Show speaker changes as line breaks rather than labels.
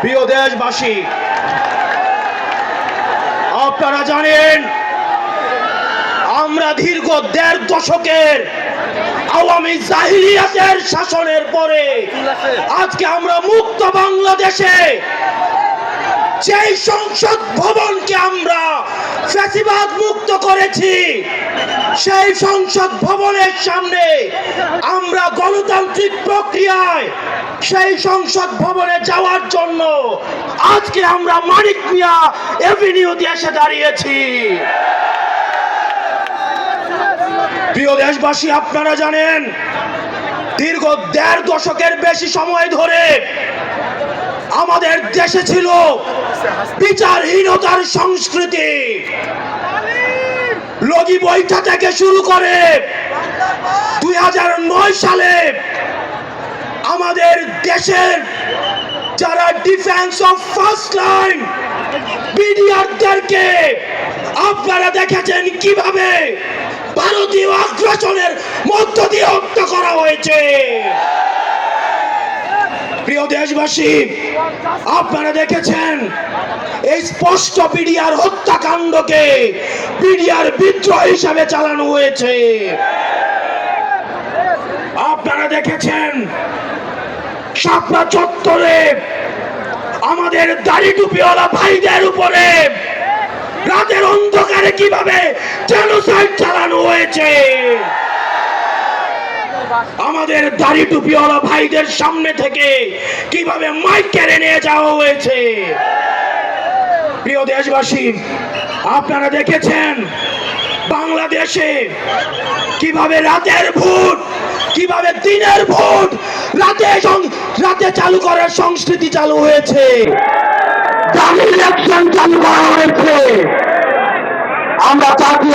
প্রিয় দেশবাসী, আপনারা জানেন, আমরা দীর্ঘ দেড় দশকের আওয়ামী জাহিলিয়াতের শাসনের পরে আজকে আমরা মুক্ত বাংলাদেশে, যেই সংসদ ভবনকে আমরা ফ্যাসিবাদ মুক্ত করেছি সেই সংসদ ভবনের সামনে আমরা গণতান্ত্রিক প্রক্রিয়ায় সেই সংসদ ভবনে যাওয়ার জন্য আজকে আমরা মানিক মিয়া এভিনিউতে এসে দাঁড়িয়েছি। প্রিয় দেশবাসী, আপনারা জানেন, দীর্ঘ দেড় দশকের বেশি সময় ধরে আমাদের দেশে ছিল বিচারহীনতার সংস্কৃতি। লগি বৈঠা থেকে শুরু করে দুই হাজার নয় সালে আমাদের দেশের যারা ডিফেন্স অফ ফার্স্ট লাইন বিডিআরদেরকে আপনারা দেখেছেন কীভাবে ভারতীয় আগ্রাসনের মধ্য দিয়ে হত্যা করা হয়েছে। প্রিয় দেশবাসী, আপনারা দেখেছেন এই স্পষ্ট বিডিআর হত্যাকাণ্ডকে বিডিআর বিদ্রোহ হিসাবে চালানো হয়েছে। আপনারা দেখেছেন শাপলা চত্বরে আমাদের দাড়ি টুপিওয়ালা ভাইদের উপরে রাতের অন্ধকারে কীভাবে চালানো হয়েছে। আমাদের দাড়ি টুপিওয়ালা ভাইদের সামনে থেকে কীভাবে মাইক কেড়ে নিয়ে যাওয়া হয়েছে? প্রিয় দেশবাসী, আপনারা দেখেছেন বাংলাদেশে কীভাবে রাতের ভোট, কীভাবে দিনের ভোট, রাতে রাতে চালু করার সংস্কৃতি চালু হয়েছে। দামি ইলেকশন চালু করা হয়েছে। আমরা চাকরি